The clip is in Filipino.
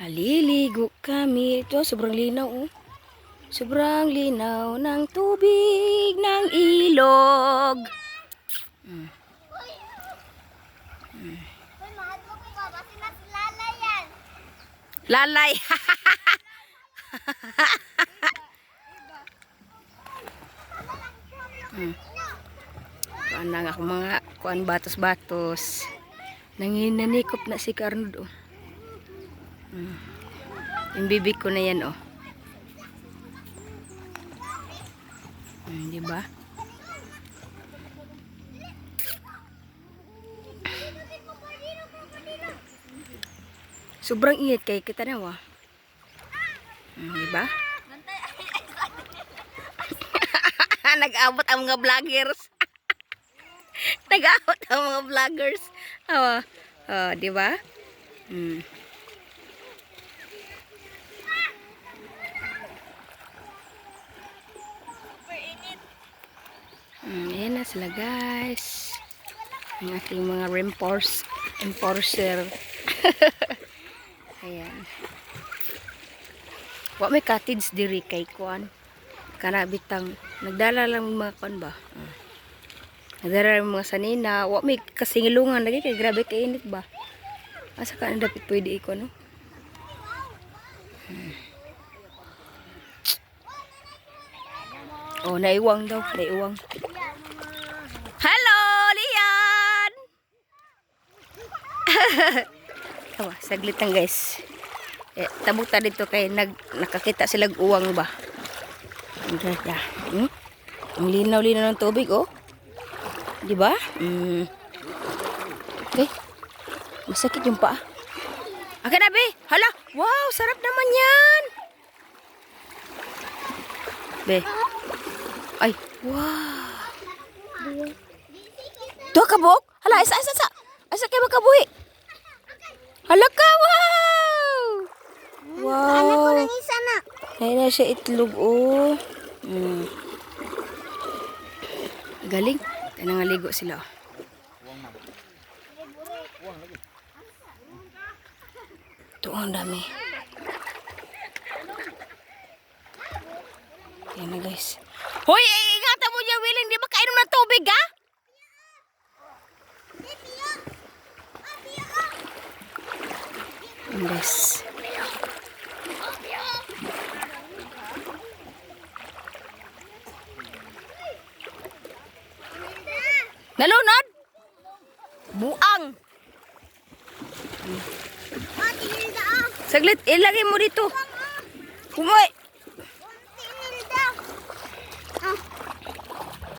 Aliligo kami. Ito, sobrang linaw, oh. Sobrang linaw ng tubig ng ilog. Nasilala yan. Lalay. hmm. Kuan na nga ako mga kuan batos-batos. Nanginanikop na si Carnod oh. Hmm. Yung bibig ko na yan oh. Hmm, di ba? Sobrang init kay kita na wa. Hmm, di ba? Nag-abot ang mga vloggers. Nag-abot ang mga vloggers. Oh, oh di ba? Hmm. Hmm, ayan na sila guys. Ang aking mga reinforce, enforcer. ayan. Wa may cottage diri kay kuan. Kana bitang nagdala lang mga kuan ba. Ah. Nagdala lang mga sanina. Wa may kasingilungan lagi kay grabe kay init ba. Asa ka na dapat pwede iko no? Hmm. Oh, naiwang daw, naiwang. Hello, Lian! Tawa, saglit lang guys. Eh, tabok ta dito kay nag, nakakita sila uwang ba. Ya. Hmm? Ang linaw-linaw ng tubig, oh. Di ba? Hmm. Okay. Masakit yung paa. Akin na. Hala. Wow, sarap naman yan. Be. Ay, wow. Tuh kabuk. Hala, isa, isa, isa. Isa kayo makabuhi. Hala ka, wow. Anak ko Wow. ng isa na. Ayun na siya itlog, oh. Mm. Galing. Kaya nangaligo sila, oh. Ito ang dami. Yan na, guys. Hoy, eh, ingatan mo dyan, Willing. Di ba kainom ng tubig, ha? Yan, guys. Nalunod? Buang. Ah. Saglit, ilagay mo dito. Kumoy.